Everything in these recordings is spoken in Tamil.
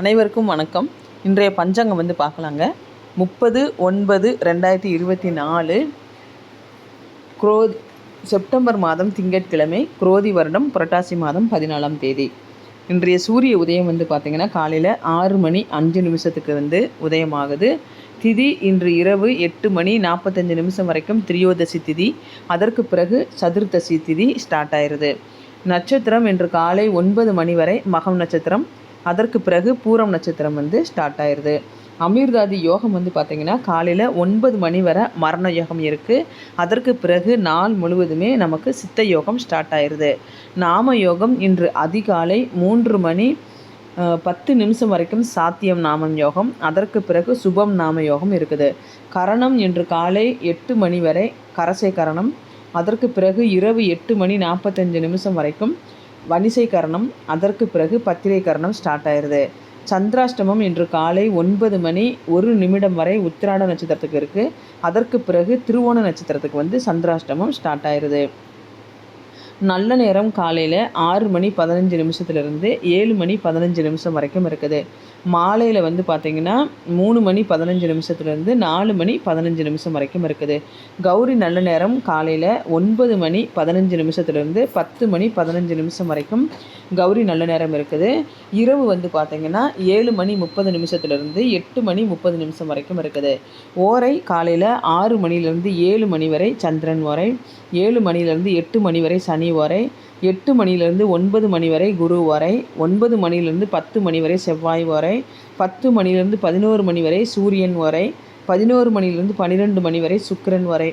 அனைவருக்கும் வணக்கம். இன்றைய பஞ்சாங்கம் வந்து பார்க்கலாங்க. முப்பது ஒன்பது ரெண்டாயிரத்தி இருபத்தி நாலு குரோ செப்டம்பர் மாதம் திங்கட்கிழமை குரோதி வருடம் புரட்டாசி மாதம் பதினாலாம் தேதி. இன்றைய சூரிய உதயம் வந்து பார்த்திங்கன்னா காலையில் ஆறு மணி அஞ்சு நிமிஷத்துக்கு வந்து உதயமாகுது. திதி இன்று இரவு எட்டு மணி நாற்பத்தஞ்சு நிமிஷம் வரைக்கும் திரியோதசி திதி. அதற்கு பிறகு சதுர்த்தசி திதி ஸ்டார்ட் ஆயிடுது நட்சத்திரம் இன்று காலை ஒன்பது மணி வரை மகம் நட்சத்திரம் அதற்கு பிறகு பூரம் நட்சத்திரம் வந்து ஸ்டார்ட் ஆயிடுது அமீர்தாதி யோகம் வந்து பார்த்திங்கன்னா காலையில் ஒன்பது மணி வரை மரண யோகம் இருக்குது அதற்கு பிறகு நாள் முழுவதுமே நமக்கு சித்த யோகம் ஸ்டார்ட் ஆயிடுது நாம யோகம் இன்று அதிகாலை மூன்று மணி பத்து நிமிஷம் வரைக்கும் சாத்தியம் நாமம் யோகம். அதற்கு பிறகு சுபம் நாம யோகம் இருக்குது. கரணம் இன்று காலை எட்டு மணி வரை கரசை கரணம். அதற்கு பிறகு இரவு எட்டு மணி நாற்பத்தஞ்சு நிமிஷம் வரைக்கும் வணிசை கரணம் அதற்கு பிறகு பத்திரை கரணம் ஸ்டார்ட் ஆயிடுது சந்திராஷ்டமம் இன்று காலை ஒன்பது மணி ஒரு நிமிடம் வரை உத்திராட நட்சத்திரத்துக்கு இருக்குது அதற்கு பிறகு திருவோண நட்சத்திரத்துக்கு வந்து சந்திராஷ்டமம் ஸ்டார்ட் ஆயிடுது நல்ல நேரம் காலையில் ஆறு மணி பதினஞ்சு நிமிஷத்துலேருந்து ஏழு மணி பதினஞ்சு நிமிஷம் வரைக்கும் இருக்குது. மாலையில் வந்து பார்த்திங்கன்னா மூணு மணி பதினஞ்சு நிமிஷத்துலேருந்து நாலு மணி பதினஞ்சு நிமிஷம் வரைக்கும் இருக்குது. கௌரி நல்ல நேரம் காலையில் ஒன்பது மணி பதினஞ்சு நிமிஷத்துலேருந்து பத்து மணி பதினஞ்சு நிமிஷம் வரைக்கும் கௌரி நல்ல நேரம் இருக்குது. இரவு வந்து பார்த்திங்கன்னா ஏழு மணி முப்பது நிமிஷத்துலேருந்து எட்டு மணி முப்பது நிமிஷம் வரைக்கும் இருக்குது. ஓரை காலையில் ஆறு மணிலேருந்து ஏழு மணி வரை சந்திரன் வரை ஏழு மணிலேருந்து எட்டு மணி வரை சனி வரை எட்டு மணிலேருந்து ஒன்பது மணி வரை குரு வரை ஒன்பது மணிலேருந்து பத்து மணி வரை செவ்வாய் வரை பத்து மணிலேருந்து பதினோரு மணி வரை சூரியன் வரை பதினோரு மணிலேருந்து பன்னிரெண்டு மணி வரை சுக்கரன் வரை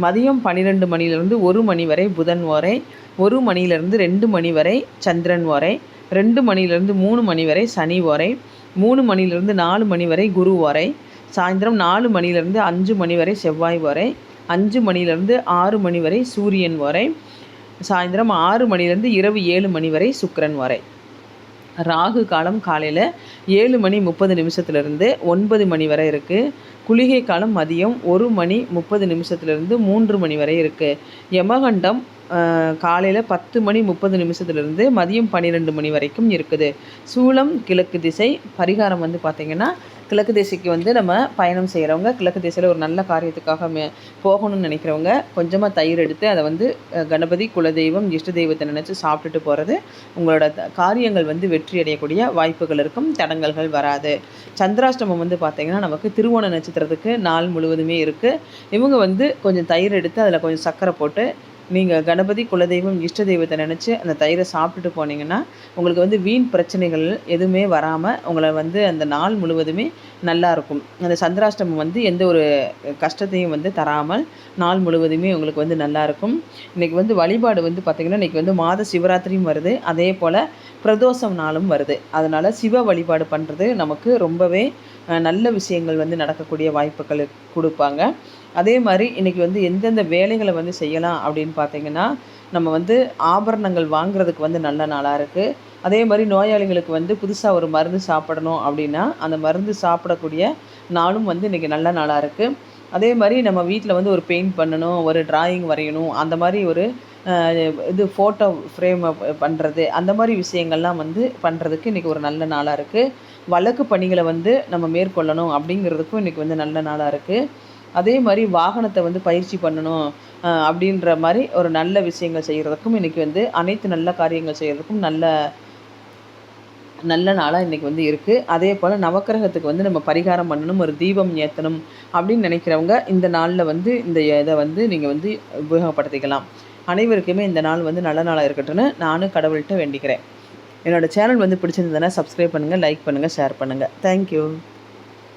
மதியம் பன்னிரெண்டு மணிலேருந்து ஒரு மணி வரை புதன் வரை ஒரு மணிலேருந்து ரெண்டு மணி வரை சந்திரன் வரை ரெண்டு மணிலேருந்து மூணு மணி வரை சனி வரை மூணு மணிலேருந்து நாலு மணி வரை குரு வரை சாயந்தரம் நாலு மணிலேருந்து அஞ்சு மணி வரை செவ்வாய் வரை அஞ்சு மணிலேருந்து ஆறு மணி வரை சூரியன் வரை சாயந்தரம் ஆறு மணிலேருந்து இரவு ஏழு மணி வரை சுக்கரன் வரை. ராகு காலம் காலையில் ஏழு மணி முப்பது நிமிஷத்துலேருந்து ஒன்பது மணி வரை இருக்குது குளிகை காலம் மதியம் ஒரு மணி முப்பது நிமிஷத்துலேருந்து மூன்று மணி வரை இருக்குது யமகண்டம் காலையில் பத்து மணி முப்பது நிமிஷத்துலேருந்து மதியம் பன்னிரெண்டு மணி வரைக்கும் இருக்குது. சூளம் கிழக்கு திசை பரிகாரம் வந்து பார்த்திங்கன்னா கிழக்கு திசைக்கு வந்து நம்ம பயணம் செய்கிறவங்க கிழக்கு திசையில் ஒரு நல்ல காரியத்துக்காக மே போகணும்னு நினைக்கிறவங்க கொஞ்சமாக தயிர் எடுத்து அதை வந்து கணபதி குலதெய்வம் இஷ்ட தெய்வத்தை நினச்சி சாப்பிட்டுட்டு போகிறது உங்களோட காரியங்கள் வந்து வெற்றி அடையக்கூடிய வாய்ப்புகள் இருக்கும் தடங்கல்கள் வராது. சந்திராஷ்டமம் வந்து பார்த்திங்கன்னா நமக்கு திருவோண நட்சத்திரத்துக்கு நாள் முழுவதுமே இருக்குது இவங்க வந்து கொஞ்சம் தயிர் எடுத்து அதில் கொஞ்சம் சர்க்கரை போட்டு நீங்கள் கணபதி குலதெய்வம் இஷ்ட தெய்வத்தை நினச்சி அந்த தயிரை சாப்பிட்டுட்டு போனீங்கன்னா உங்களுக்கு வந்து வீண் பிரச்சனைகள் எதுவுமே வராமல் உங்களை வந்து அந்த நாள் முழுவதுமே நல்லா இருக்கும். அந்த சந்திராஷ்டமம் வந்து எந்த ஒரு கஷ்டத்தையும் வந்து தராமல் நாள் முழுவதுமே உங்களுக்கு வந்து நல்லாயிருக்கும் இன்றைக்கி வந்து வழிபாடு வந்து பார்த்திங்கன்னா இன்றைக்கி வந்து மாத சிவராத்திரியும் வருது. அதே போல் பிரதோஷம் நாளும் வருது. அதனால் சிவ வழிபாடு பண்ணுறது நமக்கு ரொம்பவே நல்ல விஷயங்கள் வந்து நடக்கக்கூடிய வாய்ப்புகள் கொடுப்பாங்க. அதே மாதிரி இன்றைக்கி வந்து எந்தெந்த வேலைகளை வந்து செய்யலாம் அப்படின்னு பார்த்தீங்கன்னா நம்ம வந்து ஆபரணங்கள் வாங்குறதுக்கு வந்து நல்ல நாளாக இருக்குது அதே மாதிரி நோயாளிகளுக்கு வந்து புதுசாக ஒரு மருந்து சாப்பிடணும் அப்படின்னா அந்த மருந்து சாப்பிடக்கூடிய நாளும் வந்து இன்றைக்கி நல்ல நாளாக இருக்குது அதே மாதிரி நம்ம வீட்டில் வந்து ஒரு பெயிண்ட் பண்ணணும் ஒரு ட்ராயிங் வரையணும் அந்த மாதிரி ஒரு இது ஃபோட்டோ ஃப்ரேம் பண்ணுறது அந்த மாதிரி விஷயங்கள்லாம் வந்து பண்ணுறதுக்கு இன்றைக்கி ஒரு நல்ல நாளாக இருக்குது வழக்கு பணிகளை வந்து நம்ம மேற்கொள்ளணும் அப்படிங்கிறதுக்கும் இன்றைக்கி வந்து நல்ல நாளாக இருக்குது அதே மாதிரி வாகனத்தை வந்து பயிற்சி பண்ணணும் அப்படின்ற மாதிரி ஒரு நல்ல விஷயங்கள் செய்கிறதுக்கும் இன்றைக்கி வந்து அனைத்து நல்ல காரியங்கள் செய்கிறதுக்கும் நல்ல நல்ல நாளாக இன்றைக்கி வந்து இருக்குது அதே போல் நவக்கிரகத்துக்கு வந்து நம்ம பரிகாரம் பண்ணணும் ஒரு தீபம் ஏற்றணும் அப்படின்னு நினைக்கிறவங்க இந்த நாளில் வந்து இந்த இதை வந்து நீங்கள் வந்து உபயோகப்படுத்திக்கலாம். அனைவருக்குமே இந்த நாள் வந்து நல்ல நாளாக இருக்கட்டும்னு நானும் கடவுள்கிட்ட வேண்டிக்கிறேன். என்னோடய சேனல் வந்து பிடிச்சிருந்ததுன்னா சப்ஸ்கிரைப் பண்ணுங்கள் லைக் பண்ணுங்கள் ஷேர் பண்ணுங்கள் தேங்க்யூ